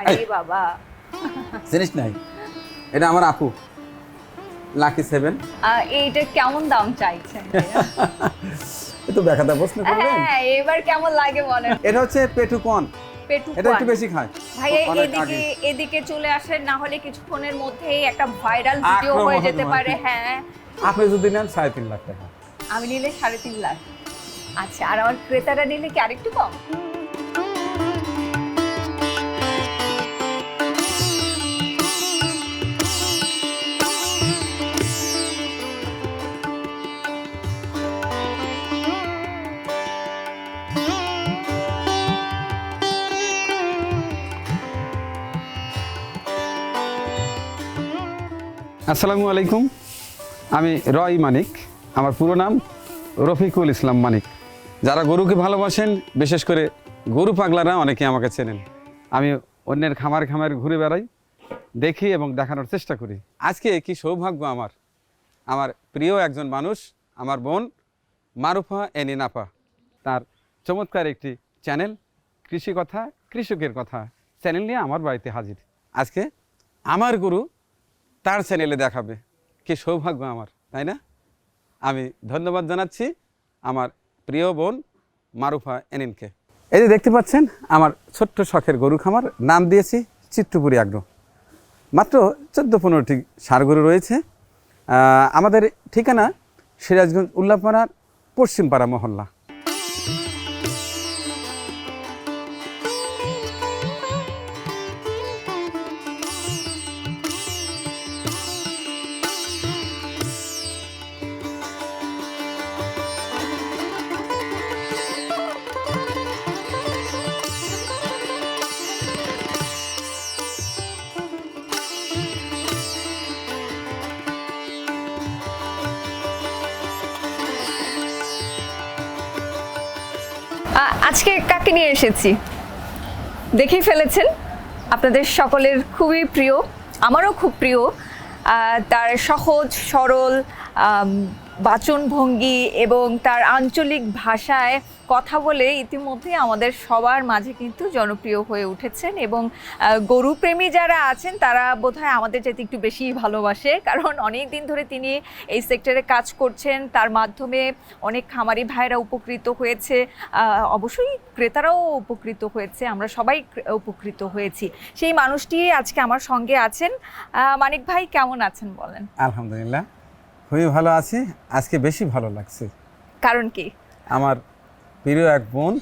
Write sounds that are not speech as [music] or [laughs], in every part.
আরে বাবা। জিনিস নাই। এটা আমার আপু। Lucky seven. এইটা কেমন দাম চাইছেন [laughs] একটু দেখাতে প্রশ্ন করবেন হ্যাঁ এবার কেমন লাগে এটা হচ্ছে পেটুকন। পেটু এটা একটু বেশি খায়। ভাইয়া এদিকে এদিকে চলে আসেন না হলে কিছুক্ষণের মধ্যেই একটা ভাইরাল ভিডিও হয়ে যেতে পারে হ্যাঁ। আপনি যদি নেন সাড়ে তিন লাখ টাকা। আমি নিলে সাড়ে তিন লাখ। আচ্ছা আর আমার ক্রেতারা নিলে কি আরেকটু কম? আসসালামু আলাইকুম। আমি রয় মানিক, আমার পুরো নাম রফিকুল ইসলাম মানিক। যারা গরুকে ভালোবাসেন, বিশেষ করে গরু পাগলারা অনেকে আমাকে চেনেন। আমি অন্যের খামার খামার ঘুরে বেড়াই, দেখি এবং দেখানোর চেষ্টা করি। আজকে কি সৌভাগ্য আমার? আমার প্রিয় একজন মানুষ, আমার বোন মারুফা এনি নাপা তার চমৎকার একটি চ্যানেল, কৃষি কথা, কৃষকের কথা। চ্যানেল নিয়ে আমার বাড়িতে হাজির। আজকে আমার গরু তার চ্যানেলে দেখাবে। কি সৌভাগ্য আমার, তাই না? আমি ধন্যবাদ জানাচ্ছি আমার প্রিয় বোন মারুফা এনিনকে। এই যে দেখতে পাচ্ছেন, আমার ছোট্ট শখের গরু খামার, নাম দিয়েছি চিত্রপুরি আগ্রহ মাত্র চোদ্দ পনেরোটি সার গরু রয়েছে। আমাদের ঠিকানা সিরাজগঞ্জ উল্লাপাড়ার পশ্চিমপাড়া মহল্লা। আজকে কাকে নিয়ে এসেছি? দেখেই ফেলেছেন, আপনাদের সকলের খুবই প্রিয়, আমারও খুব প্রিয় তার সহজ, সরল বাচনভঙ্গি এবং তার আঞ্চলিক ভাষায় কথা বলে ইতিমধ্যে আমাদের সবার মাঝে কিন্তু জনপ্রিয় হয়ে উঠেছেন এবং গরুপ্রেমী যারা আছেন তারা বোধহয় আমাদের যেতে একটু বেশি ভালোবাসে। কারণ অনেক দিন ধরে তিনি এই সেক্টরে কাজ করছেন, তার মাধ্যমে অনেক খামারি ভাইরা উপকৃত হয়েছে। অবশ্যই ক্রেতারাও উপকৃত হয়েছে, আমরা সবাই উপকৃত হয়েছি। সেই মানুষটি আজকে আমার সঙ্গে আছেন। মানিক ভাই কেমন আছেন বলেন? আলহামদুলিল্লাহ। খুবই ভালো আছি। আজকে বেশি ভালো লাগছে। কারণ কি? আমার প্রিয় এক বোন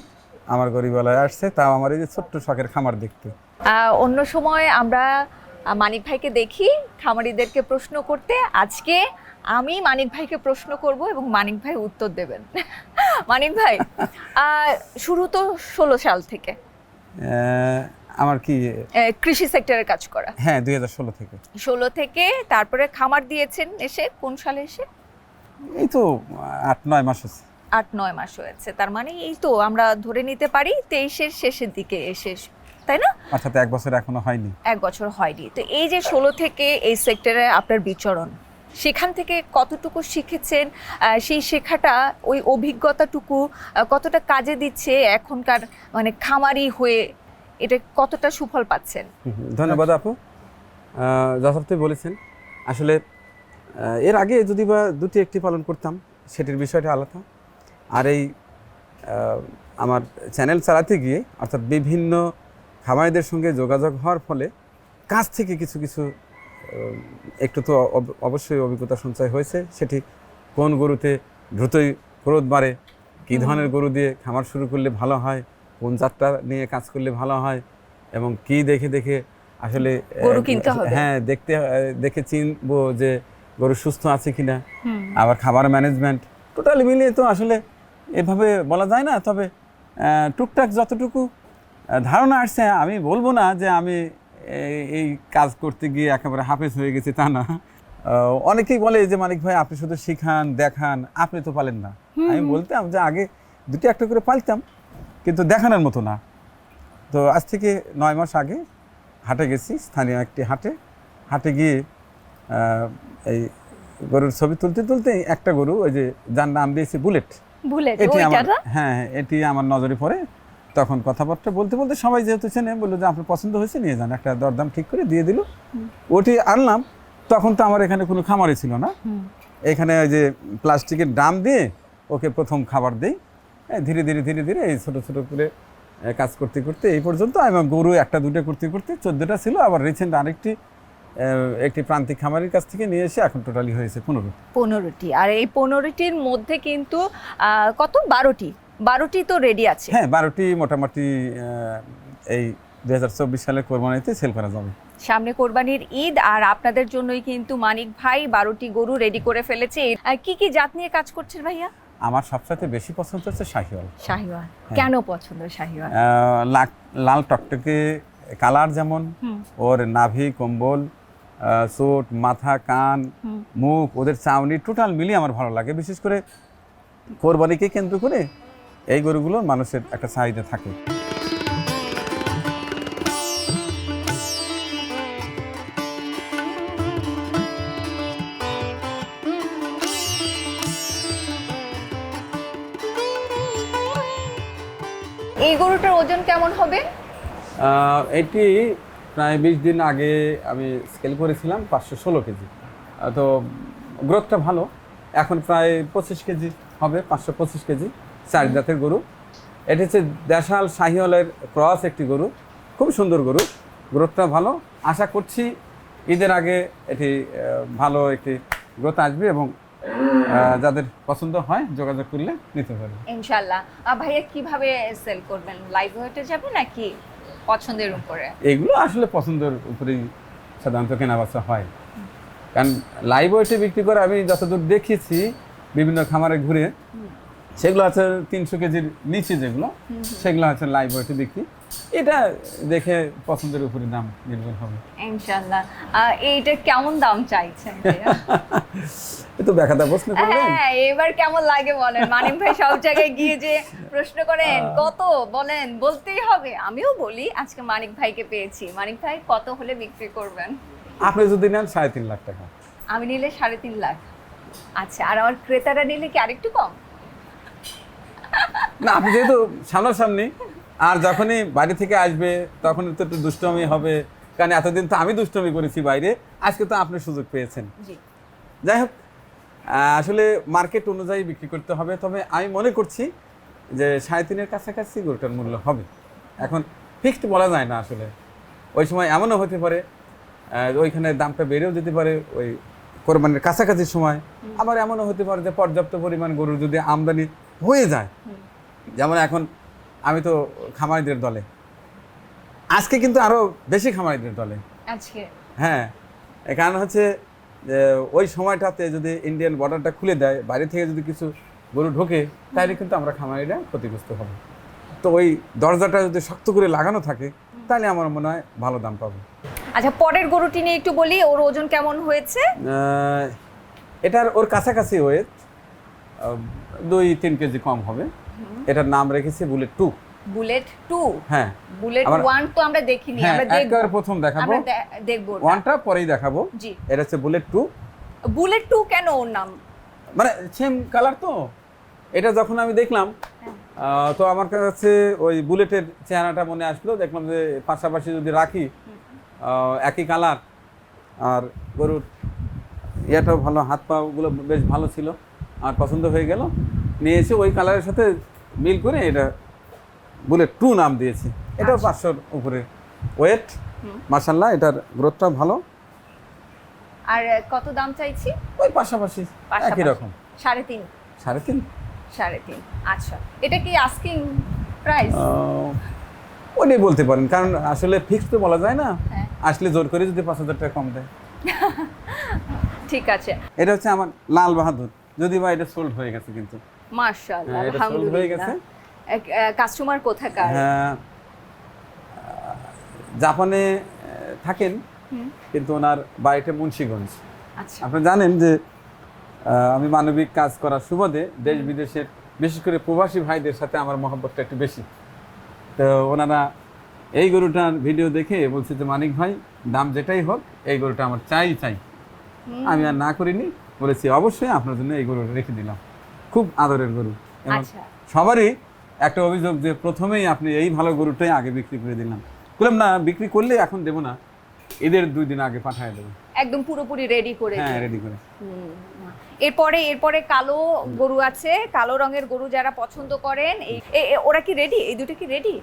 আমার গরিবালয় আসছে তাও আমার এই যে ছোট্ট শখের খামার দেখতে। অন্য সময় আমরা মানিক ভাইকে দেখি খামারিদেরকে প্রশ্ন করতে। আজকে আমি মানিক ভাইকে প্রশ্ন করব এবং মানিক ভাই উত্তর দেবেন। মানিক ভাই শুরু তো ষোলো সাল থেকে। আমার কি কৃষি সেক্টরে কাজ করা। হ্যাঁ দুই হাজার ষোলো থেকে। ষোলো থেকে তারপরে খামার দিয়েছেন এসে কোন সালে এসে? এই তো আট নয় মাস হচ্ছে আট নয় মাস হয়েছে। তার মানে এই তো আমরা ধরে নিতে পারি তেইশের শেষের দিকে এসে তাই না? অর্থাৎ এক বছর এখনও হয়নি। এক বছর হয়নি। তো এই যে ষোলো থেকে এই সেক্টরে আপনার বিচরণ সেখান থেকে কতটুকু শিখেছেন? সেই শেখাটা ওই অভিজ্ঞতাটুকু কতটা কাজে দিচ্ছে এখনকার মানে খামারি হয়ে এটা কতটা সুফল পাচ্ছেন? ধন্যবাদ আপু। আহ, যথার্থই বলেছেন। আসলে এর আগে যদি বা দুটি একটি পালন করতাম সেটির বিষয়টা আলাদা। আর এই আমার চ্যানেল চালাতে গিয়ে অর্থাৎ বিভিন্ন খামারিদের সঙ্গে যোগাযোগ হওয়ার ফলে কাছ থেকে কিছু কিছু একটু তো অব- অবশ্যই অভিজ্ঞতা সঞ্চয় হয়েছে। সেটি কোন গরুতে দ্রুতই গ্রোথ বাড়ে কী ধরনের গরু দিয়ে খামার শুরু করলে ভালো হয় কোন জাতটা নিয়ে কাজ করলে ভালো হয় এবং কি দেখে দেখে আসলে। হ্যাঁ দেখতে দেখে চিনবো যে গরু সুস্থ আছে কিনা। আবার খাবার ম্যানেজমেন্ট টোটালি মিলিয়ে তো আসলে এভাবে বলা যায় না। তবে টুকটাক যতটুকু ধারণা আসছে আমি বলব না যে আমি এই- কাজ করতে গিয়ে একেবারে হাফেজ হয়ে গেছি তা না। অনেকেই বলে যে মালিক ভাই আপনি শুধু শিখান দেখান আপনি তো পালেন না। আমি বলতাম যে আগে দুটি একটা করে পালতাম। কিন্তু দেখানোর মতো না। তো আজ থেকে নয় মাস আগে হাটে গেছি স্থানীয় একটি হাটে। হাটে গিয়ে এই গরুর ছবি তুলতে তুলতে একটা গরু ওই যে যার নাম দিয়েছে বুলেট। এটি আমার হ্যাঁ হ্যাঁ, এটি আমার নজরে পড়ে। তখন কথাবার্তা বলতে বলতে সবাই যেহেতু চেনে বলল যে আপনার পছন্দ হয়েছে নিয়ে যান। একটা দরদাম ঠিক করে দিয়ে দিল। ওটি আনলাম তখন তো আমার এখানে কোনো খামারই ছিল না। এখানে ওই যে প্লাস্টিকের ড্রাম দিয়ে ওকে প্রথম খাবার দিই। ধীরে ধীরে ধীরে ধীরে এই ছোটো ছোটো করে কাজ করতে করতে এই পর্যন্ত এবং গরু একটা দুটো করতে করতে চোদ্দোটা ছিল। আবার রিসেন্ট আরেকটি একটি প্রান্তিক খামারের কাছ থেকে নিয়ে এসে এখন টোটালি হয়েছে পনেরো পনেরোটি। আর এই পনেরোটির মধ্যে কিন্তু কত? বারোটি। বারোটি তো রেডি আছে। হ্যাঁ বারোটি মোটামুটি এই দু হাজার চব্বিশ সালে কোরবানিতে সেল করা যাবে। সামনে কোরবানির ঈদ আর আপনাদের জন্যই কিন্তু মানিক ভাই বারোটি গরু রেডি করে ফেলেছে। কি কি জাত নিয়ে কাজ করছেন ভাইয়া? আমার সবসাথে বেশি পছন্দ হচ্ছে শাহিওয়াল। শাহিওয়াল। হ্যাঁ। কেন পছন্দ শাহিওয়াল? লাল টকটকে কালার যেমন ওর নাভি কম্বল সোট চোট মাথা কান মুখ ওদের চাউনি টোটাল মিলিয়ে আমার ভালো লাগে। বিশেষ করে কোরবানিকে কেন্দ্র করে এই গরুগুলো মানুষের একটা চাহিদা থাকে। ওজন কেমন হবে? এটি প্রায় বিশ দিন আগে আমি স্কেল করেছিলাম পাঁচশো ষোলো কেজি। তো গ্রোথটা ভালো। এখন প্রায় পঁচিশ কেজি হবে পাঁচশো পঁচিশ কেজি চার জাতের গরু। এটি হচ্ছে দেশাল শাহিওয়ালের ক্রস একটি গরু খুব সুন্দর গরু গ্রোথটা ভালো। আশা করছি ঈদের আগে এটি ভালো একটি গ্রোথ আসবে এবং যাদের পছন্দ হয় যোগাযোগ করলে নিতে পারবে। ইনশাআল্লাহ ভাইয়া কীভাবে সেল করবেন? লাইভ হয়ে যাবে নাকি পছন্দের উপরে? এগুলো আসলে পছন্দের উপরেই সাধারণত কেনা বেচা হয়। কারণ লাইভ ওয়েটে বিক্রি করে আমি যতদূর দেখেছি বিভিন্ন খামারে ঘুরে সেগুলো আছে তিনশো কেজির নিচে যেগুলো সেগুলো আছে লাইভ ওয়েটে বিক্রি। এটা দেখে পছন্দের উপরে দাম নির্ভর হবে। ইনশাল্লাহ আহ, এইটা কেমন দাম চাইছেন [laughs] তো বেখাতা প্রশ্ন করলেন। হ্যাঁ এবার কেমন লাগে বলেন? মানিক ভাই সব জায়গায় গিয়ে যে প্রশ্ন করেন কত বলেন বলতেই হবে। আমিও বলি আজকে মানিক ভাইকে পেয়েছি। মানিক ভাই কত হলে বিক্রি করবেন? আপনি যদি নেন সাড়ে তিন লাখ টাকা। আমি নিলে সাড়ে তিন লাখ। আচ্ছা আর আমার ক্রেতারা নিলে কি আরেকটু কম? না আপনি যেহেতু সামনাসামনি আর যখনই বাড়ি থেকে আসবে তখন তো একটু দুষ্টমি হবে। কারণ এতদিন তো আমি দুষ্টমি করেছি বাইরে। আজকে তো আপনি সুযোগ পেয়েছেন। যাই হোক আসলে মার্কেট অনুযায়ী বিক্রি করতে হবে। তবে আমি মনে করছি যে সাড়ে তিনের কাছাকাছি গরুটার মূল্য হবে। এখন ফিক্সড বলা যায় না আসলে। ওই সময় এমনও হতে পারে ওইখানে দামটা বেড়েও যেতে পারে ওই কোরবানির কাছাকাছি সময়। আবার এমনও হতে পারে যে পর্যাপ্ত পরিমাণ গরুর যদি আমদানি হয়ে যায়। যেমন এখন আমি তো খামারিদের দলে। আজকে কিন্তু আরও বেশি খামারিদের দলে। আজকে? হ্যাঁ কারণ হচ্ছে ওই সময়টাতে যদি ইন্ডিয়ান বর্ডারটা খুলে দেয় বাইরে থেকে যদি কিছু গরু ঢোকে তাহলে কিন্তু আমরা খামারিরা ক্ষতিগ্রস্ত হব। তো ওই দরজাটা যদি শক্ত করে লাগানো থাকে তাহলে আমার মনে হয় ভালো দাম পাবো। আচ্ছা পরের গরুটি নিয়ে একটু বলি ওর ওজন কেমন হয়েছে? এটার ওর কাছাকাছি ওয়েট দুই তিন কেজি কম হবে। এটার নাম রেখেছি বুলেট টু। Bullet two? হ্যাঁ। বুলেট ওয়ান তো আমরা দেখিনি হ্যাঁ আমরা দেখব। প্রথম দেখাবো। আমরা দেখব। ওয়ানটা পরেই দেখাবো। জি। এটা হচ্ছে বুলেট টু। বুলেট টু কেন ওর নাম? মানে সেম কালার তো। এটা যখন আমি দেখলাম তো আমার কাছে ওই বুলেটের চেহারাটা মনে আসলো। দেখলাম যে পাশাপাশি যদি রাখি একই কালার আর গরুর ইয়েটাও ভালো হাত পাগুলো বেশ ভালো ছিল। আর পছন্দ হয়ে গেল। নিয়ে এসে ওই কালারের সাথে মিল করে এটা বুলেট টু নাম দিয়েছি। এটাও পাঁচশোর উপরে। ওয়েট মার্শাল্লাহ এটার গ্রোথটা ভালো। আর কত দাম চাইছি? ওই পাশাপাশি একই রকম। সাড়ে তিন। সাড়ে তিন? সাড়ে তিন আচ্ছা। এটা কি আস্কিং প্রাইস ওটাই বলতে পারেন কারণ আসলে ফিক্স তো বলা যায় না। হ্যাঁ। আসলে জোর করে যদি পাঁচ হাজার টাকা কম দেয়। [laughs] ঠিক আছে। এটা হচ্ছে আমার লাল বাহাদুর। যদি বা এটা সোল্ড হয়ে গেছে কিন্তু। মাশাআল্লাহ হ্যাঁ। আলহামদুলিল্লাহ। কাস্টমার কোথাকার? হ্যাঁ জাপানে থাকেন কিন্তু ওনার বাড়িটা মুন্সিগঞ্জ। আচ্ছা। আপনি জানেন যে আমি মানবিক কাজ করার সুবাদে দেশ বিদেশের বিশেষ করে প্রবাসী ভাইদের সাথে আমার মহব্বতটা একটু বেশি। তো ওনারা এই গরুটার ভিডিও দেখে বলছে যে মানিক ভাই দাম যেটাই হোক এই গরুটা আমার চাই চাই। আমি আর না করিনি বলেছি অবশ্যই আপনার জন্য এই গরুটা রেখে দিলাম। খুব আদরের গরু। আচ্ছা। সবারই একটা অভিযোগ যে প্রথমেই আপনি এই ভালো গরুটাই আগে বিক্রি করে দিলাম। বললাম না বিক্রি করলে এখন দেবো না। এদের দুই দিন আগে পাঠিয়ে দেবো। একদম পুরোপুরি রেডি করে হ্যাঁ রেডি করে। এরপরে এরপরে কালো গরু আছে। কালো রঙের গরু যারা পছন্দ করেন এই ওরা কি রেডি এই দুটো কি রেডি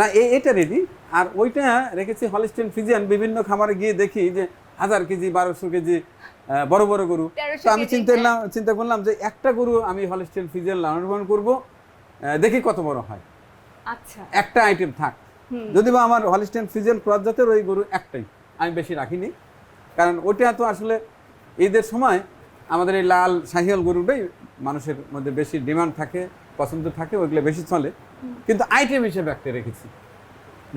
না এটা রেডি আর ওইটা রেখেছি হলিস্টেন ফিজিয়ান বিভিন্ন খামারে গিয়ে দেখি যে হাজার কেজি বারোশো কেজি বড় বড় গরু। তো আমি চিন্তা হ্যাঁ। করলাম চিন্তা করলাম যে একটা গরু আমি হলিস্টেন ফিজিয়ান লালন পালন করব। দেখি কত বড় হয়। আচ্ছা। একটা আইটেম থাক। যদি বা আমার হলিস্টেন ফিজিয়ান ক্রস জাতের ওই গরু একটাই আমি বেশি রাখিনি। কারণ ওটা তো আসলে ঈদের সময় আমাদের এই লাল শাহিয়াল গরুটাই মানুষের মধ্যে বেশি ডিমান্ড থাকে পছন্দ থাকে ওইগুলো বেশি চলে। কিন্তু আইটেম হিসেবে একটা রেখেছি।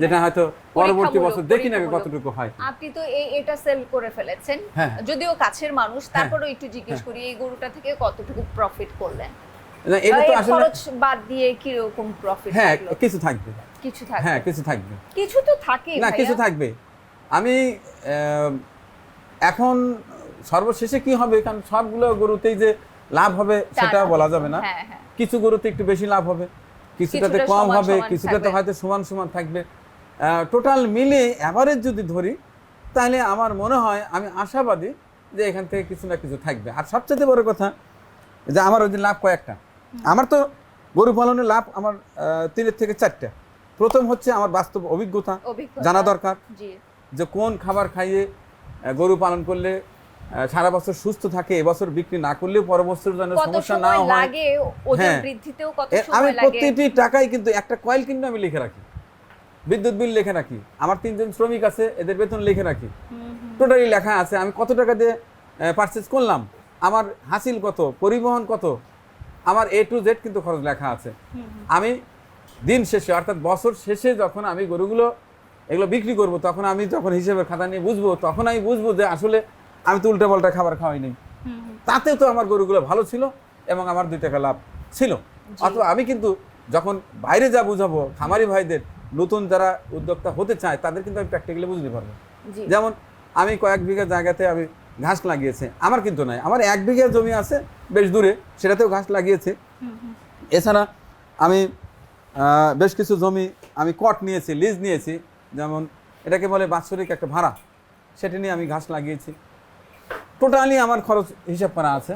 যেটা হয়তো পরবর্তী বছর দেখি না কতটুকু হয়। আপনি তো এই এটা সেল করে ফেলেছেন। হ্যাঁ। যদিও কাছের মানুষ তারপরেও একটু জিজ্ঞেস করি এই গরুটা থেকে কতটুকু প্রফিট করলেন? না, এটা তো আসলে খরচ বাদ দিয়ে কি রকম প্রফিট হ্যাঁ কিছু থাকবে। কিছু থাকবে। হ্যাঁ কিছু থাকবে। কিছু তো থাকে না কিছু থাকবে। আমি এখন সর্বশেষে কি হবে? কারণ সবগুলো গরুতেই যে লাভ হবে সেটা বলা যাবে না। হ্যাঁ হ্যাঁ। কিছু গরুতে একটু বেশি লাভ হবে। কিছুটাতে কম হবে কিছুটাতে হয়তো সমান সমান থাকবে। টোটাল মিলে অ্যাভারেজ যদি ধরি তাহলে আমার মনে হয় আমি আশাবাদী যে এখান থেকে কিছু না কিছু থাকবে। আর সবচেয়ে বড় কথা যে আমার ওই লাভ কয়েকটা। আমার তো গরু পালনের লাভ আমার তিনের থেকে চারটা। প্রথম হচ্ছে আমার বাস্তব অভিজ্ঞতা জানা দরকার। যে কোন খাবার খাইয়ে গরু পালন করলে সারা বছর সুস্থ থাকে এবছর বিক্রি না করলেও পরের বছর যেন সমস্যা না হয়। হ্যাঁ। আমি প্রতিটি টাকায় কিন্তু একটা কয়েল কিন্তু আমি লিখে রাখি। বিদ্যুৎ বিল লিখে রাখি আমার তিনজন শ্রমিক আছে এদের বেতন লিখে রাখি টোটালি লেখা আছে। আমি কত টাকা দিয়ে পারচেজ করলাম? আমার হাসিল কত? পরিবহন কত? আমার এ টু জেড কিন্তু খরচ লেখা আছে। আমি দিন শেষে অর্থাৎ বছর শেষে যখন আমি গরুগুলো এগুলো বিক্রি করব তখন আমি যখন হিসেবের খাতা নিয়ে বুঝব তখন আমি বুঝব যে আসলে আমি তো উল্টা পাল্টা খাবার খাওয়াই নেই তাতেও তো আমার গরুগুলো ভালো ছিল এবং আমার দুই টাকা লাভ ছিল। অথবা আমি কিন্তু যখন বাইরে যা বুঝাবো খামারি ভাইদের নতুন যারা উদ্যোক্তা হতে চায় তাদের কিন্তু আমি প্র্যাকটিক্যালি বুঝতে পারব। যেমন আমি কয়েক বিঘা জায়গাতে আমি ঘাস লাগিয়েছে আমার কিন্তু নয় আমার এক বিঘা জমি আছে বেশ দূরে সেটাতেও ঘাস লাগিয়েছে। এছাড়া আমি বেশ কিছু জমি আমি কট নিয়েছি লিজ নিয়েছি যেমন এটাকে বলে বাৎসরিক একটা ভাড়া সেটা নিয়ে আমি ঘাস লাগিয়েছি। টোটালি আমার খরচ হিসাব করা আছে।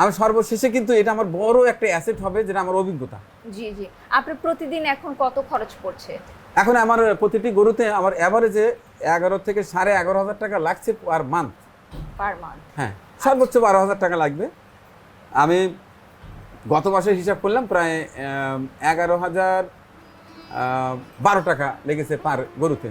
আমি সর্বশেষে কিন্তু এটা আমার বড় একটা অ্যাসেট হবে যেটা আমার অভিজ্ঞতা। জি জি। আপনার প্রতিদিন এখন কত খরচ পড়ছে? এখন আমার প্রতিটি গরুতে আমার অ্যাভারেজে এগারো থেকে সাড়ে এগারো হাজার টাকা লাগছে পার মান্থ পার মান্থ হ্যাঁ সর্বোচ্চ বারো হাজার টাকা লাগবে। আমি গত মাসে হিসাব করলাম প্রায় এগারো হাজার বারো টাকা লেগেছে পার গরুতে।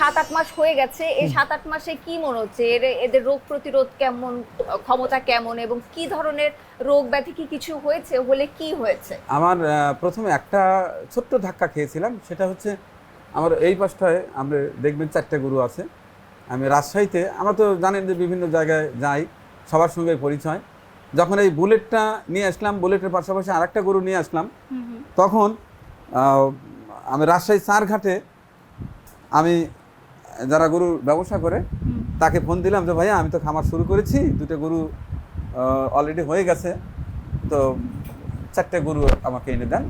সাত আট মাস হয়ে গেছে এই সাত আট মাসে কি মনে হচ্ছে? এর এদের রোগ প্রতিরোধ কেমন ক্ষমতা কেমন এবং কি ধরনের রোগ ব্যাধি কি কিছু হয়েছে? হলে কি হয়েছে? আমার প্রথমে একটা ছোট্ট ধাক্কা খেয়েছিলাম সেটা হচ্ছে আমার এই পাশটায় আমরা দেখবেন চারটে গরু আছে। আমি রাজশাহীতে আমরা তো জানেন যে বিভিন্ন জায়গায় যাই সবার সঙ্গে পরিচয়। যখন এই বুলেটটা নিয়ে আসলাম বুলেটের পাশাপাশি আরেকটা গরু নিয়ে আসলাম তখন আমি রাজশাহী চারঘাটে আমি যারা গরুর ব্যবসা করে তাকে ফোন দিলাম যে ভাইয়া আমি তো খামার শুরু করেছি দুটো গরু অলরেডি হয়ে গেছে তো চারটে গরু আমাকে এনে দেন।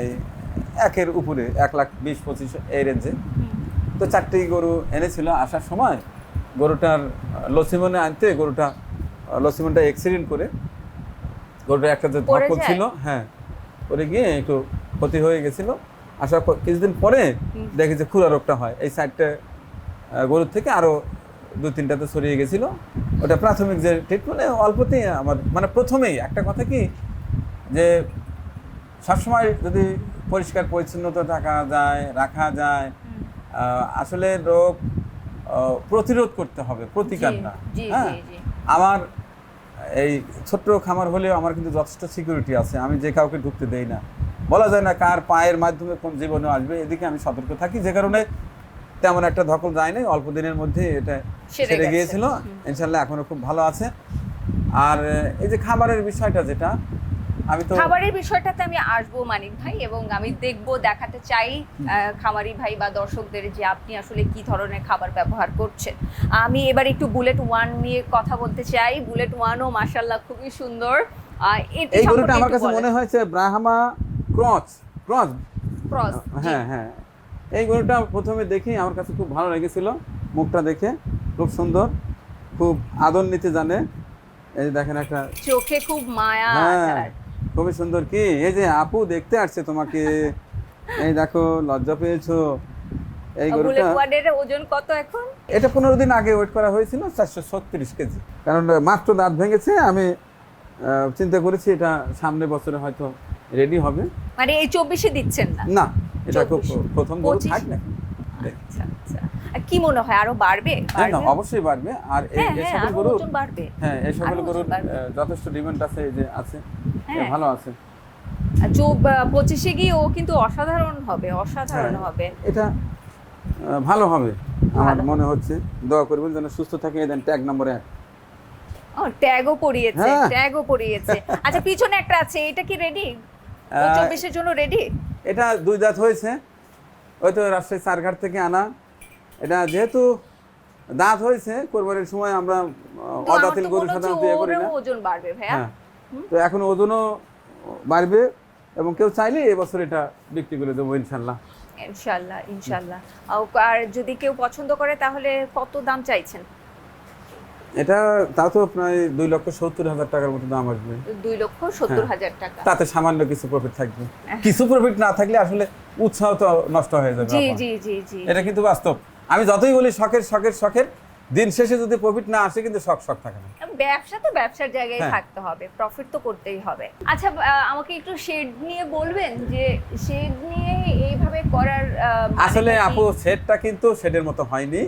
এই একের উপরে এক লাখ বিশ পঁচিশ এই রেঞ্জে তো চারটেই গরু এনেছিল আসার সময় গরুটার লসিমনে আনতে গরুটা লসিমনটা অ্যাক্সিডেন্ট করে গরুটা একটা যে ধকল ছিল হ্যাঁ পরে গিয়ে একটু ক্ষতি হয়ে গেছিল। আসার পর কিছুদিন পরে দেখি যে খুরা রোগটা হয়। এই সাইডটা গরুর থেকে আরও দু তিনটাতে ছড়িয়ে গেছিল। ওটা প্রাথমিক যে ট্রিটমেন্ট অল্পতেই আমার মানে প্রথমেই একটা কথা কি যে সবসময় যদি পরিষ্কার পরিচ্ছন্নতা থাকা যায় রাখা যায় আসলে রোগ প্রতিরোধ করতে হবে প্রতিকার না হ্যাঁ। আমার এই ছোট্ট খামার হলেও আমার কিন্তু যথেষ্ট সিকিউরিটি আছে আমি যে কাউকে ঢুকতে দেই না। বলা যায় না কার পায়ের মাধ্যমে কোন জীবনে আসবে এদিকে আমি সতর্ক থাকি যে কারণে তেমন একটা ধকল যায় নাই অল্প দিনের মধ্যে এটা সেরে গিয়েছিল। ইনশাল্লাহ এখনও খুব ভালো আছে। আর এই যে খাবারের বিষয়টা যেটা আমি তো খাবারের বিষয়টাতে আমি আসব মানিক ভাই এবং আমি দেখব দেখাতে চাই খামারি ভাই বা দর্শকদের যে আপনি আসলে কি ধরনের খাবার ব্যবহার করছেন। আমি এবার একটু বুলেট ওয়ান নিয়ে কথা বলতে চাই। বুলেট ওয়ানও মাসাল্লাহ খুবই সুন্দর। এই গরুটা আমার কাছে মনে হয়েছে ব্রাহ্মা ক্রস। ক্রস জি। হ্যাঁ হ্যাঁ। এই গরুটা প্রথমে দেখি আমার কাছে খুব ভালো লেগেছিল মুখটা দেখে খুব সুন্দর খুব আদর নিতে জানে। এই যে দেখেন একটা চোখে খুব মায়া হ্যাঁ খুবই সুন্দর কি? এই যে আপু দেখতে আসছে তোমাকে। এই দেখো লজ্জা পেয়েছ। এই গরুটা ওজন কত এখন? এটা পনেরো দিন আগে ওয়েট করা হয়েছিল চারশো ছত্রিশ কেজি। কারণ মাত্র দাঁত ভেঙেছে আমি চিন্তা করেছি এটা সামনে বছরে হয়তো রেডি হবে? মানে এই চব্বিশে দিচ্ছেন না? না এটা খুব প্রথম গরু থাক না। আচ্ছা আচ্ছা। কি মনে হয় আরও বাড়বে? না, অবশ্যই বাড়বে। আর এই হ্যাঁ হ্যাঁ সকল ওজন বাড়বে। হ্যাঁ এই সকল গরুর যথেষ্ট ডিমান্ড আছে এই যে আছে। হ্যাঁ। ভালো আছে। পঁচিশে গিয়ে ও কিন্তু অসাধারণ হবে অসাধারণ। হবে। এটা ভালো হবে আমার মনে হচ্ছে। দোয়া করবেন যেন সুস্থ থাকে। দেন ট্যাগ নম্বর এক। ও ট্যাগও পরিয়েছে হ্যাঁ। ট্যাগও পরিয়েছে আচ্ছা পিছনে একটা আছে এটা কি রেডি চব্বিশের জন্য রেডি এটা দুই দাঁত হয়েছে। ওই তো রাজশাহী সারঘাট থেকে আনা। এটা যেহেতু দাঁত হয়েছে কোরবানির সময় আমরা অদাতিল গরু সাধারণত ইয়ে করি না। ওজন বাড়বে ভাইয়া। হ্যাঁ। তো এখন ওজনও বাড়বে এবং কেউ চাইলে এবছর এটা বিক্রি করে দেবো ইনশাল্লাহ। ইনশাল্লাহ ইনশাল্লাহ। আর যদি কেউ পছন্দ করে তাহলে কত দাম চাইছেন? এটা তাও তো প্রায় দুই লক্ষ সত্তর হাজার টাকার মতো দাম আসবে। দুই লক্ষ সত্তর হ্যাঁ। হাজার টাকা। তাতে সামান্য কিছু প্রফিট থাকবে। কিছু প্রফিট না থাকলে আসলে উৎসাহ তো নষ্ট হয়ে যাবে জি জি জি জি। এটা কিন্তু বাস্তব। আমি যতই বলি শখের শখের শখের দিন শেষে যদি প্রফিট না আসে কিন্তু শখ শখ থাকে না। ব্যবসা তো ব্যবসার জায়গায় হ্যাঁ। থাকতে হবে প্রফিট তো করতেই হবে। আচ্ছা আমাকে একটু শেড নিয়ে বলবেন যে শেড নিয়ে এইভাবে করার আসলে আপু শেডটা কিন্তু শেডের মতো হয়নি।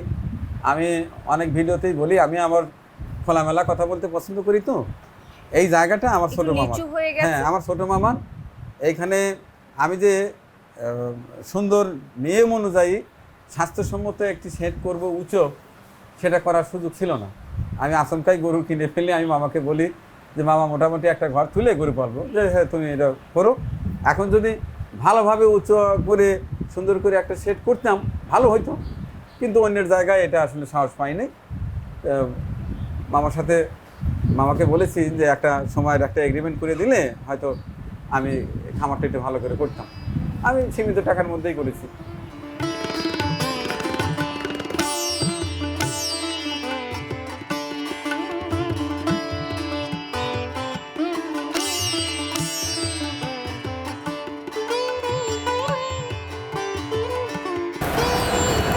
আমি অনেক ভিডিওতেই বলি আমি আমার খোলামেলা কথা বলতে পছন্দ করি তো। এই জায়গাটা আমার ছোট মামা হয়ে আমার ছোট মামা এইখানে আমি যে সুন্দর নিয়ম অনুযায়ী স্বাস্থ্যসম্মত একটি সেট করব উঁচু সেটা করার সুযোগ ছিল না। আমি আচমকাই গরু কিনে ফেলে আমি মামাকে বলি যে মামা মোটামুটি একটা ঘর তুলে গরু পালবো। যে হ্যাঁ তুমি এটা করো। এখন যদি ভালোভাবে উঁচু করে সুন্দর করে একটা সেট করতাম ভালো হইতো। কিন্তু অন্যের জায়গায় এটা আসলে সাহস পাইনি মামার সাথে মামাকে বলেছি যে একটা সময়ের একটা এগ্রিমেন্ট করে দিলে হয়তো আমি খামারটা একটু ভালো করে করতাম। আমি সীমিত টাকার মধ্যেই করেছি।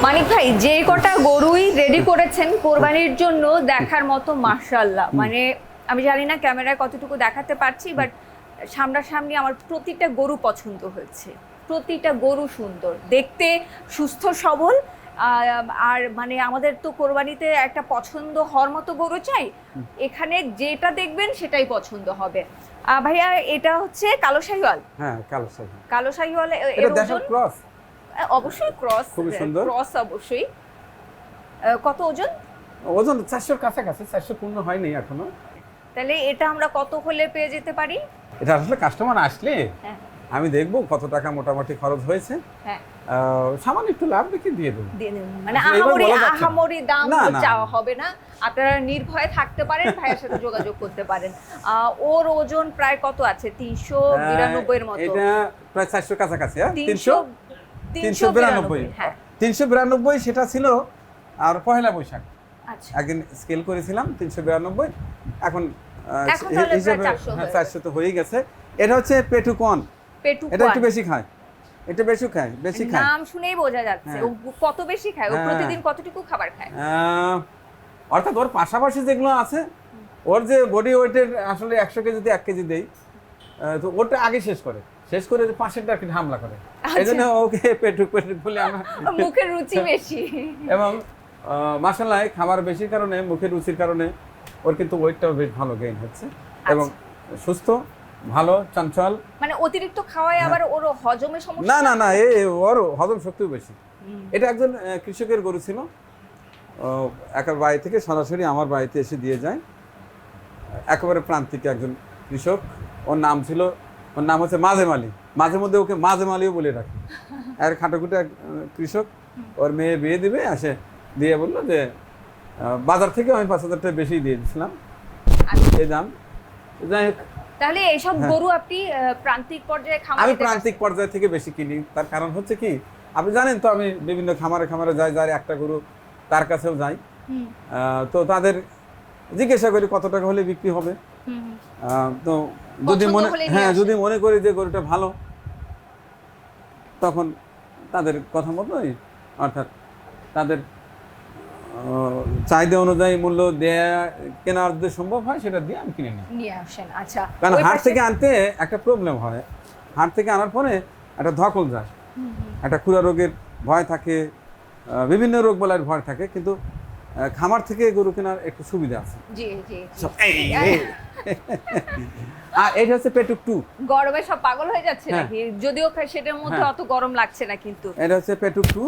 মানিক ভাই যে কটা গরুই রেডি করেছেন কোরবানির জন্য দেখার মতো মার্শাল্লাহ মানে আমি জানি না ক্যামেরায় কতটুকু দেখাতে পারছি বাট সামনাসামনি আমার প্রতিটা গরু পছন্দ হয়েছে। প্রতিটা গরু সুন্দর। দেখতে সুস্থ সবল আর মানে আমাদের তো কোরবানিতে একটা পছন্দ হওয়ার মতো গরু চাই এখানে যেটা দেখবেন সেটাই পছন্দ হবে। আহ, ভাইয়া এটা হচ্ছে কালো শাহিওয়াল হ্যাঁ কালো সাথে কালো শাহিওয়াল এর ওজন? অবশ্যই ক্রস খুবই সুন্দর। ক্রস অবশ্যই। কত ওজন? ওজন চারশোর কাছাকাছি চারশো পূর্ণ হয়নি এখনও। তাহলে এটা আমরা কত হলে পেয়ে যেতে পারি? এটা আসলে কাস্টমার আসলে হ্যাঁ। আমি দেখব কত টাকা মোটামুটি খরচ হয়েছে। হ্যাঁ। সামান্য একটু লাভ রেখে দিয়ে দেবো। মানে আহামরি। আহামরি দাম চাওয়া হবে না। আপনারা নির্ভয়ে থাকতে পারেন ভাইয়ের সাথে যোগাযোগ করতে পারেন। ওর ওজন প্রায় কত আছে? তিনশো বিরানব্বই এর মতো। এটা প্রায় চারশো কাছাকাছি হ্যাঁ? তিনশো? তিনশো বিরানব্বই। হ্যাঁ। তিনশো বিরানব্বই সেটা ছিল আর পহেলা বৈশাখ। আচ্ছা। একদিন স্কেল করেছিলাম তিনশো বিরানব্বই। এখন এখন তাহলে প্রায় হিসাবে 400 হ্যাঁ হয়ে চারশো তো হয়েই গেছে। এটা হচ্ছে পেটুকন পেটু এটা একটু বেশি খায়। এটা বেশি খায় বেশি খায়। নাম শুনেই বোঝা যাচ্ছে। হ্যাঁ। ও কত বেশি খায়? ও হ্যাঁ। প্রতিদিন কতটুকু খাবার খায়? অর্থাৎ ওর পাশাপাশি যেগুলো আছে ওর যে বডি ওয়েটের আসলে একশো কেজিতে এক কেজি দেই আহ, তো ওটা আগে শেষ করে। শেষ করে পাশেরটা আর হামলা করে। এই জন্য ওকে পেটুক পেটুক বলে আমরা [laughs] মুখের রুচি [laughs] বেশি। এবং মাসাল্লাহ খাবার বেশির কারণে মুখের রুচির কারণে ওর কিন্তু ওয়েটটাও বেশ ভালো গেইন হচ্ছে। এবং সুস্থ ভালো চঞ্চল। মানে অতিরিক্ত খাওয়ায় আবার ওর হজমে সমস্যা? না না না এ ওর হজম শক্তিও বেশি। এটা একজন কৃষকের গরু ছিল। একের বাড়ি থেকে সরাসরি আমার বাড়িতে এসে দিয়ে যায়। একেবারে প্রান্তিক একজন কৃষক। ওর নাম ছিল ওর নাম হচ্ছে মাঝে মালি মাঝে মধ্যে ওকে মাঝে মালিও বলে রাখি আর খাটোকুটো এক কৃষক ওর মেয়ে বিয়ে দিবে আসে দিয়ে বলল যে বাজার থেকে আমি পাঁচ হাজার টাকা বেশি দিয়ে দিয়েছিলাম আচ্ছা। এই দাম। যাই হোক। তাহলে এইসব হ্যাঁ। গরু আপনি প্রান্তিক পর্যায়ে আমি প্রান্তিক পর্যায় থেকে বেশি কিনি। তার কারণ হচ্ছে কি আপনি জানেন তো আমি বিভিন্ন খামারে খামারে যাই যার একটা গরু তার কাছেও যাই। তো তাদের জিজ্ঞাসা করি কত টাকা হলে বিক্রি হবে। তো যদি মনে হ্যাঁ যদি মনে করি যে গরুটা ভালো তখন তাদের কথা মতোই অর্থাৎ তাদের চাহিদা অনুযায়ী মূল্য দেয়া কেনার যে সম্ভব হয় সেটা দিয়ে আমি কিনে নিই। আচ্ছা। কারণ হাট থেকে আনতে একটা প্রবলেম হয়। হাট থেকে আনার পরে একটা ধকল যায়। একটা খুরা রোগের ভয় থাকে বিভিন্ন রোগ বলার ভয় থাকে কিন্তু খামার থেকে গরু কেনার একটু সুবিধা আছে। জি জি। আর এটা হচ্ছে পেটুক টু গরমে সব পাগল হয়ে যাচ্ছে হ্যাঁ। নাকি? যদিও সেটার মধ্যে হ্যাঁ। অত গরম লাগছে না কিন্তু। এটা হচ্ছে পেটুক টু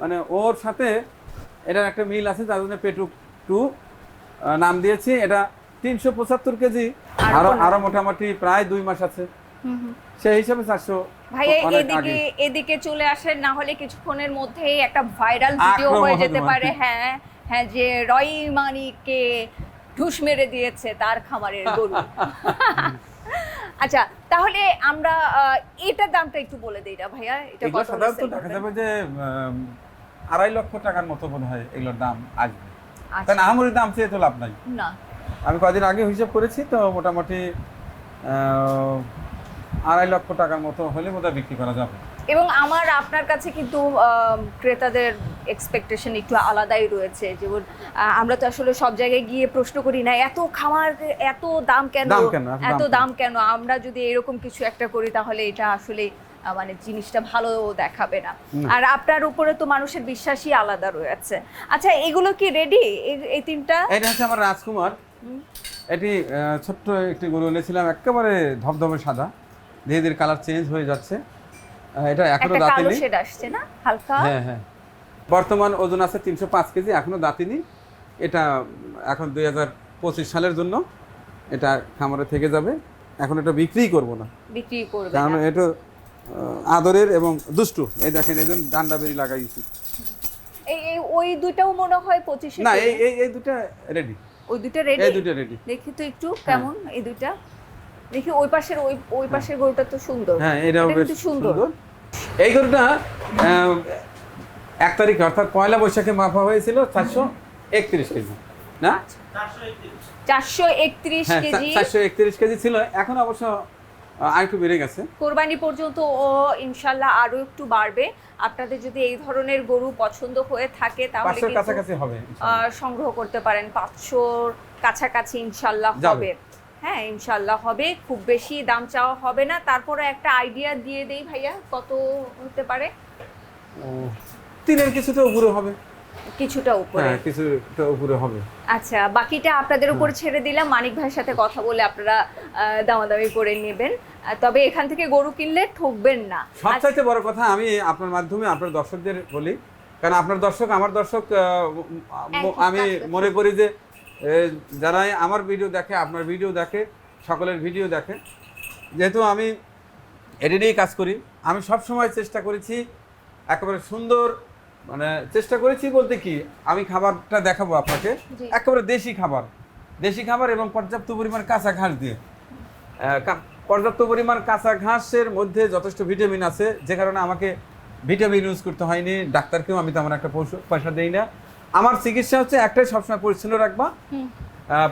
মানে ওর সাথে এটার একটা মিল আছে যার জন্য পেটুক টু নাম দিয়েছি। এটা তিনশো পঁচাত্তর কেজি। আরও আরও মোটামুটি প্রায় দুই মাস আছে। সেই হিসাবে চারশো ভাই এদিকে এদিকে চলে আসেন না হলে কিছুক্ষণের মধ্যেই একটা ভাইরাল ভিডিও হয়ে যেতে মানে। পারে হ্যাঁ। হ্যাঁ যে রয় মানিককে ঢুস মেরে দিয়েছে তার খামারের গরু। [laughs] আচ্ছা তাহলে আমরা এটার দামটা একটু বলে দিই না ভাইয়া এটা কত সাধারণত দেখা যাবে যে আড়াই লক্ষ টাকার মতো মনে হয় এগুলোর দাম আসবে। আচ্ছা, কারণ আহামরি দাম চেয়ে তো লাভ নাই। না। আমি কদিন আগে হিসাব করেছি তো মোটামুটি আড়াই লক্ষ টাকার মতো হলে বোধহয় বিক্রি করা যাবে। এবং আমার আপনার কাছে কিন্তু ক্রেতাদের এক্সপেকটেশন একটু আলাদাই রয়েছে যেমন আমরা তো আসলে সব জায়গায় গিয়ে প্রশ্ন করি না এত খামার এত দাম কেন? এত দাম কেন? আমরা যদি এরকম কিছু একটা করি তাহলে এটা আসলে মানে জিনিসটা ভালো দেখাবে না। আর আপনার উপরে তো মানুষের বিশ্বাসই আলাদা রয়েছে। আচ্ছা এগুলো কি রেডি এই তিনটা? এটা হচ্ছে আমার রাজকুমার। এটি ছোট্ট একটি গরু এনেছিলাম একেবারে ধবধবে সাদা। ধীরে ধীরে কালার চেঞ্জ হয়ে যাচ্ছে। এটা এখনও একটা কালো শেড আসছে না? হালকা? হ্যাঁ হ্যাঁ। বর্তমান ওজন আছে তিনশো পাঁচ কেজি এখনও দাঁতিনি। এটা এখন দুই হাজার পঁচিশ সালের জন্য এটা খামারে থেকে যাবে। এখন এটা বিক্রি করব না। বিক্রি করবে কারণ এটা আদরের এবং দুষ্টু। এই দেখেন এই জন্য ডান্ডা বেরি লাগাইছি। এই এই- ওই দুটাও মনে হয় পঁচিশে না এই এই এই দুটা রেডি ওই দুটা রেডি এই দুটা রেডি দেখি তো একটু কেমন এই দুইটা। দেখি ওই পাশের ওই ওই পাশের গরুটা তো সুন্দর। হ্যাঁ এটাও এটা বেশ সুন্দর। এই গরুটা এক তারিখে অর্থাৎ পয়লা বৈশাখে মাপা হয়েছিল চারশো একত্রিশ কেজি না? চারশো একত্রিশ হ্যাঁ কেজি। চারশো একত্রিশ কেজি ছিল। এখন অবশ্য আরেকটু বেড়ে গেছে। কোরবানি পর্যন্ত ও ইনশাল্লাহ আরও একটু বাড়বে। আপনাদের যদি এই ধরনের গরু পছন্দ হয়ে থাকে তাহলে কাছাকাছি হবে সংগ্রহ করতে পারেন। পাঁচশোর কাছাকাছি ইনশাল্লাহ হবে। হ্যাঁ ইনশাল্লাহ হবে। খুব বেশি দাম চাওয়া হবে না। তারপরে একটা আইডিয়া দিয়ে দেই ভাইয়া কত হতে পারে? তিনের কিছুটা উপরে হবে। কিছুটা উপরে। হ্যাঁ কিছুটা উপরে হবে। আচ্ছা বাকিটা আপনাদের উপর ছেড়ে দিলাম। মানিক ভাইয়ের সাথে কথা বলে আপনারা দামাদামি করে নেবেন। তবে এখান থেকে গরু কিনলে ঠকবেন না। সবচাইতে বড় কথা আমি আপনার মাধ্যমে আপনার দর্শকদের বলি কারণ আপনার দর্শক আমার দর্শক আমি মনে করি যে এ, যারাই আমার ভিডিও দেখে আপনার ভিডিও দেখে সকলের ভিডিও দেখে যেহেতু আমি এডিটেই কাজ করি আমি সব সময় চেষ্টা করেছি একেবারে সুন্দর মানে চেষ্টা করেছি বলতে কি আমি খাবারটা দেখাবো আপনাকে। একেবারে দেশি খাবার। দেশি খাবার এবং পর্যাপ্ত পরিমাণ কাঁচা ঘাস দিয়ে। কা- পর্যাপ্ত পরিমাণ কাঁচা ঘাসের মধ্যে যথেষ্ট ভিটামিন আছে। যে কারণে আমাকে ভিটামিন ইউজ করতে হয়নি। ডাক্তারকেও আমি তেমন একটা পয়সা- পয়সা দেই না। আমার চিকিৎসা হচ্ছে একটাই সবসময় পরিচ্ছন্ন রাখবা।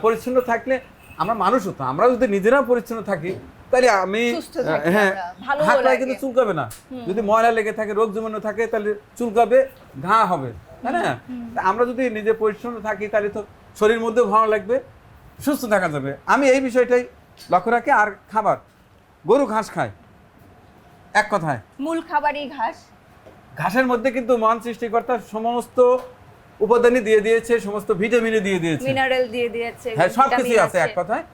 পরিচ্ছন্ন থাকলে আমরা মানুষ হতো আমরা যদি নিজেরাও পরিচ্ছন্ন থাকি তাহলে আমি হ্যাঁ কিন্তু চুলকাবে না। যদি ময়লা লেগে থাকে রোগ জীবাণু থাকে তাহলে চুলকাবে ঘা হবে তাই না? আমরা যদি নিজে পরিচ্ছন্ন থাকি তাহলে তো শরীর মধ্যেও ভালো লাগবে সুস্থ থাকা যাবে। আমি এই বিষয়টাই লক্ষ্য রাখি আর খাবার গরু ঘাস খায় এক কথায়। মূল খাবারই ঘাস। ঘাসের মধ্যে কিন্তু মহান সৃষ্টিকর্তা সমস্ত উপাদানই দিয়ে দিয়েছে সমস্ত ভিটামিনই দিয়ে দিয়েছে। মিনারেল দিয়ে দিয়েছে হ্যাঁ সব কিছুই আছে এক কথায়।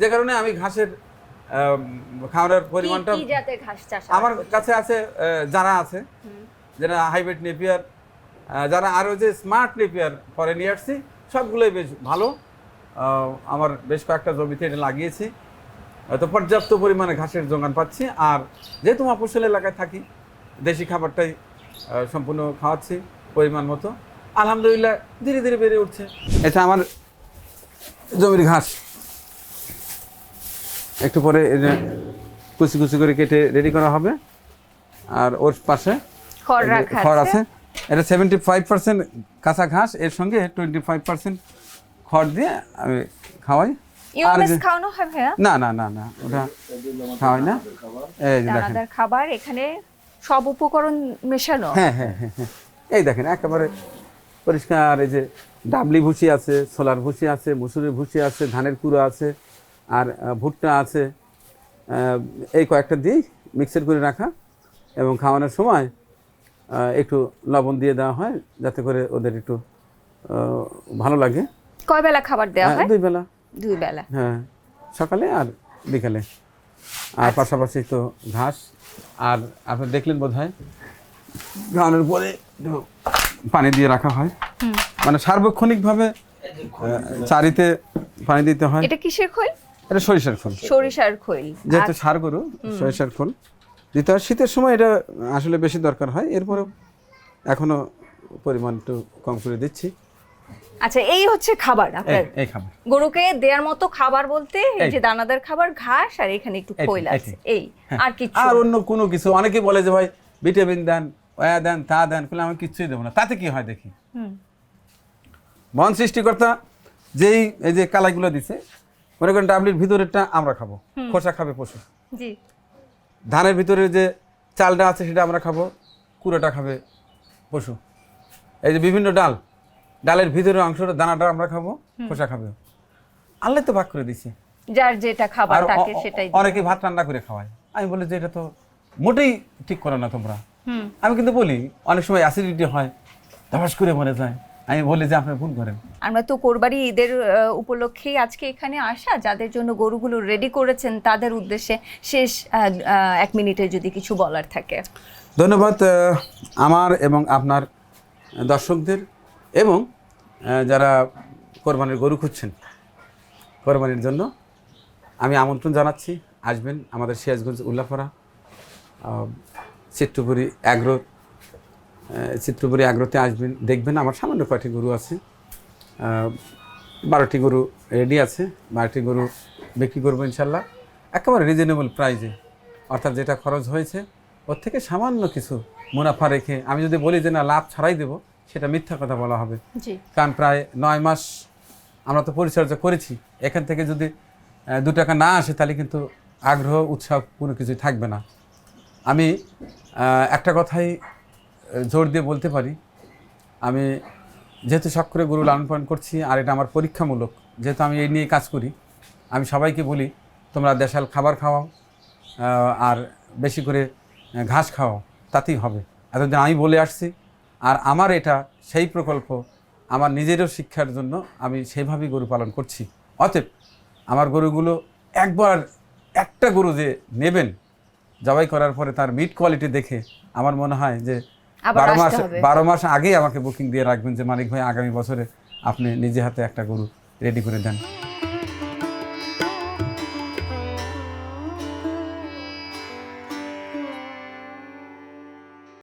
যে কারণে আমি ঘাসের খাবারের পরিমাণটা আমার কাছে আছে যারা আছে যারা হাইব্রিড নেপিয়ার যারা আরও যে স্মার্ট নেপিয়ার পরে নিয়ে আসছি সবগুলোই বেশ ভালো। আমার বেশ কয়েকটা জমিতে এটা লাগিয়েছি। হয়তো পর্যাপ্ত পরিমাণে ঘাসের যোগান পাচ্ছি আর যেহেতু মফস্বল এলাকায় থাকি দেশি খাবারটাই সম্পূর্ণ খাওয়াচ্ছি পরিমাণ মতো। আলহামদুলিল্লাহ ধীরে ধীরে বেড়ে উঠছে। এটা আমার জমির ঘাস। একটু পরে কুচি কুচি করে কেটে রেডি করা হবে। আর ওর পাশে খড় আছে। এটা সেভেন্টি ফাইভ পার্সেন্ট কাঁচা ঘাস এর সঙ্গে টোয়েন্টি ফাইভ পার্সেন্ট খড় দিয়ে আমি খাওয়াই। না না না না ওটা খাওয়াই না। এই যে দেখেন। খাবার এখানে সব উপকরণ মেশানো? হ্যাঁ হ্যাঁ হ্যাঁ হ্যাঁ। এই দেখেন একেবারে পরিষ্কার। এই যে ডাবলি ভুসি আছে সোলার ভুসি আছে মুসুরির ভুসি আছে ধানের কুড়ো আছে আর ভুট্টা আছে এই কয়েকটা দিয়েই মিক্সার করে রাখা এবং খাওয়ানোর সময় একটু লবণ দিয়ে দেওয়া হয় যাতে করে ওদের একটু ভালো লাগে। কয় বেলা খাবার দেওয়া হ্যাঁ, দুই বেলা। দুই বেলা। হ্যাঁ সকালে আর বিকালে। আর পাশাপাশি তো ঘাস আর আপনি দেখলেন বোধ হয় ঘানের পরে পানি দিয়ে রাখা হয়। মানে সার্বক্ষণিকভাবে চারিতে পানি দিতে হয়। এটা কিসের খৈল? এটা সরিষার ফুল। সরিষার খৈল। যেহেতু সার গরু সরিষার ফুল। দিতে হয় শীতের সময় এটা আসলে বেশি দরকার হয়। এরপরেও এখনও পরিমাণ একটু কম করে দিচ্ছি। আচ্ছা এই হচ্ছে খাবার এই আপনার এই খাবার। গরুকে দেওয়ার মতো খাবার বলতে এই। যে দানাদার খাবার ঘাস আর এখানে একটু খৈল আছে। এই। হ্যাঁ। আর কিছু আর অন্য কোনো কিছু। অনেকে বলে যে ভাই ভিটামিন দেন ওয়া দেন তা দেন। বলে আমি কিচ্ছুই দেবো না। তাতে কি হয় দেখি। মহান সৃষ্টিকর্তা যেই এই যে কালাইগুলো দিছে মনে করেন ডাবলির ভিতরেরটা আমরা খাব খোসা খাবে পশু। জি। ধানের ভিতরে যে চালটা আছে সেটা আমরা খাব কুড়োটা খাবে পশু। এই যে বিভিন্ন ডাল ডালের ভিতরের অংশটা দানাটা আমরা খাব খোসা খাবে। আল্লাহ তো ভাগ করে দিছে যার যেটা খাবার থাকে সেটাই অনেকে ভাত রান্না করে খাওয়ায়। আমি বলি যে এটা তো মোটেই ঠিক করো না তোমরা। আমি কিন্তু বলি অনেক সময় অ্যাসিডিটি হয় ধস করে মরে যায়। আমি বলি যে আপনি ভুল করেন। আমরা তো কোরবানি ঈদের আহ, উপলক্ষেই আজকে এখানে আসা। যাদের জন্য গরুগুলো রেডি করেছেন তাদের উদ্দেশ্যে শেষ এক মিনিটে যদি কিছু বলার থাকে। ধন্যবাদ আমার এবং আপনার দর্শকদের এবং যারা কোরবানির গরু খুঁজছেন কোরবানির জন্য আমি আমন্ত্রণ জানাচ্ছি। আসবেন আমাদের সিরাজগঞ্জ উল্লাফরা আহ, চিত্রপুরি অ্যাগ্রো চিত্রপুরি অ্যাগ্রোতে আসবেন দেখবেন আমার সামান্য কয়টি গরু আছে। বারোটি গরু রেডি আছে বারোটি গরু বিক্রি করব ইনশাল্লাহ। একেবারে রিজনেবল প্রাইজে অর্থাৎ যেটা খরচ হয়েছে ওর থেকে সামান্য কিছু মুনাফা রেখে আমি যদি বলি যে না লাভ ছাড়াই দেবো সেটা মিথ্যা কথা বলা হবে। কারণ প্রায় নয় মাস আমরা তো পরিচর্যা করেছি এখান থেকে যদি দু টাকা না আসে তাহলে কিন্তু আগ্রহ উৎসাহ কোনো কিছুই থাকবে না। আমি একটা কথাই জোর দিয়ে বলতে পারি, আমি যেহেতু করে গরু লালন পালন করছি আর এটা আমার পরীক্ষামূলক, যেহেতু আমি এই নিয়ে কাজ করি, আমি সবাইকে বলি, তোমরা দেশাল খাবার খাওয়াও আর বেশি করে ঘাস খাওয়াও, তাতেই হবে। এতদিন আমি বলে আসছি, আর আমার এটা সেই প্রকল্প, আমার নিজেরও শিক্ষার জন্য আমি সেইভাবেই গরু পালন করছি। অতএব আমার গরুগুলো একবার একটা গরু যে নেবেন, জবাই করার পরে তার মিট কোয়ালিটি দেখে আমার মনে হয় যে বারো মাস। বারো মাস আগেই আমাকে বুকিং দিয়ে রাখবেন যে মালিক ভাই আগামী বছরে আপনি নিজে হাতে একটা গরু রেডি করে দেন